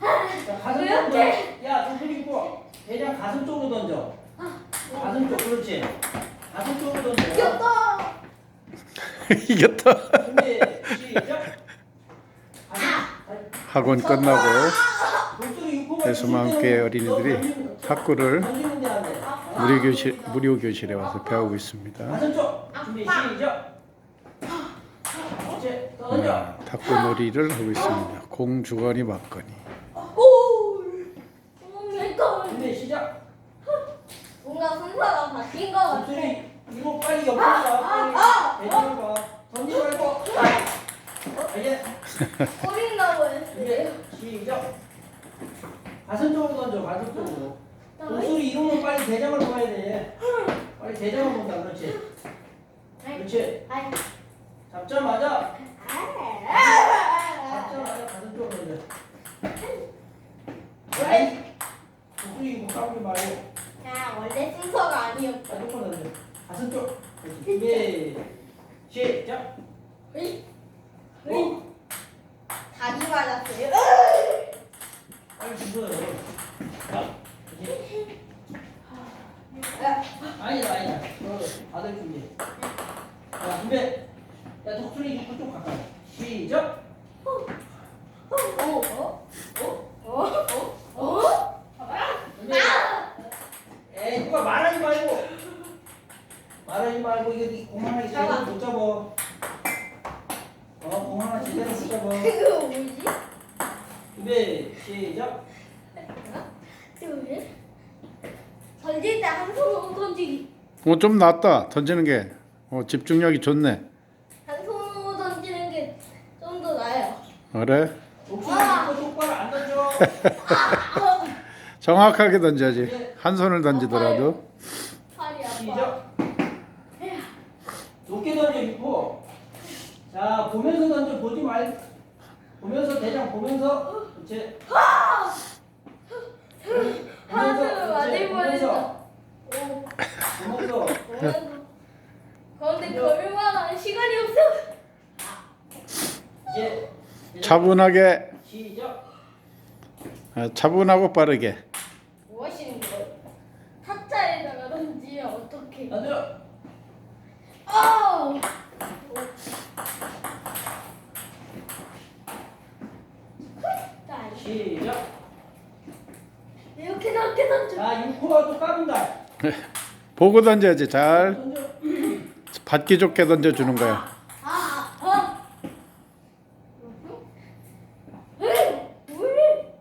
자, 가슴 쪽으로. 야, 저 그리고 대장 가슴 쪽으로 던져. 가슴 쪽, 그렇지. 가슴 쪽으로 던져. 귀엽다. 이겼다. 준비, 시작. 가슴. 학원 끝나고 목소리 육포가 대수마 있을 함께 때는 어린이들이 탁구를 던지는 돼. 무료 교실 무료 교실에 와서 배우고 있습니다. 가슴 쪽. 준비, 시작. 그렇지. 더 던져. 네, 탁구 놀이를 하고 있습니다. 공 주거니 맞거니. 골. 내 골. 준비, 시작. 뭔가 순서가 바뀐 것 같아. 목소리 이거 빨리 옆으로 가. 아, 빨리 대장으로 가. 던지 말고. 이제 꼬린다고 준비, 했어요. 시작. 가슴 쪽으로 던져. 가슴 쪽으로. 목소리 이러면 빨리 대장을 봐야 돼. 빨리 대장을 본다. 그렇지. 그렇지. 아이. 잡자마자 아. 잡자마자 가슴 쪽으로 던져. 아이. 목소리 이거 까불지 말고. 야, 원래 순서가 아니었어. 아, 똑바로 그렇지. 준비. 시작. 으이. 어? 다리 맞았어요. 빨리 죽어요. 자. 그렇지. 아니다, 아니다. 어, 아들 준비. 자, 준비. 야, 입구 쪽 가까이. 시작. 어? 어? 어? 어? 어? 준비. 에이, 누가 말하지 말고. 말고 이거 공 하나 제대로 못 잡아. 어, 공 하나 제대로 못 잡아. 그거 뭐지? 준비. 시작. 둘. 던질 때 한 손으로 던지기. 어 좀 낫다. 던지는 게 어, 집중력이 좋네. 한 손으로 던지는 게 좀 더 나아요. 그래? 똑바로 안 던져. 정확하게 던져야지. 한 손을 던지더라도. 팔이 아파. 시작. 높게 던져 입고. 자, 보면서 던져. 보지 말. 보면서 대장 보면서. 그렇지. 하늘을 맞을 보면서. 뻔했어. 보면서. 그런데 걸을 만한 시간이 없어. 이제 차분하게 시작. 어, 차분하고 빠르게. 뭐 하시는 거예요? 타짜에다가 던지면 어떡해? 던져. 어! 자, 시작. 이렇게 넓게 던져. 자, 6호가 또 까분다. 보고 던져야지. 잘 던져. 받기 좋게 던져주는 거야. 아, 어. 으이, 왜?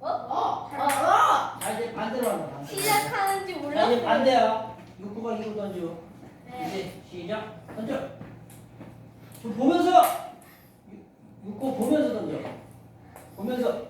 어? 어? 어? 자, 이제 반대로 한다. 반대로. 시작하는지 자, 이제 몰랐어. 반대야. 6호가 이거 던져. 네. 이제 시작. 던져. 좀 보면서. 6호 보면서 던져. 보면서.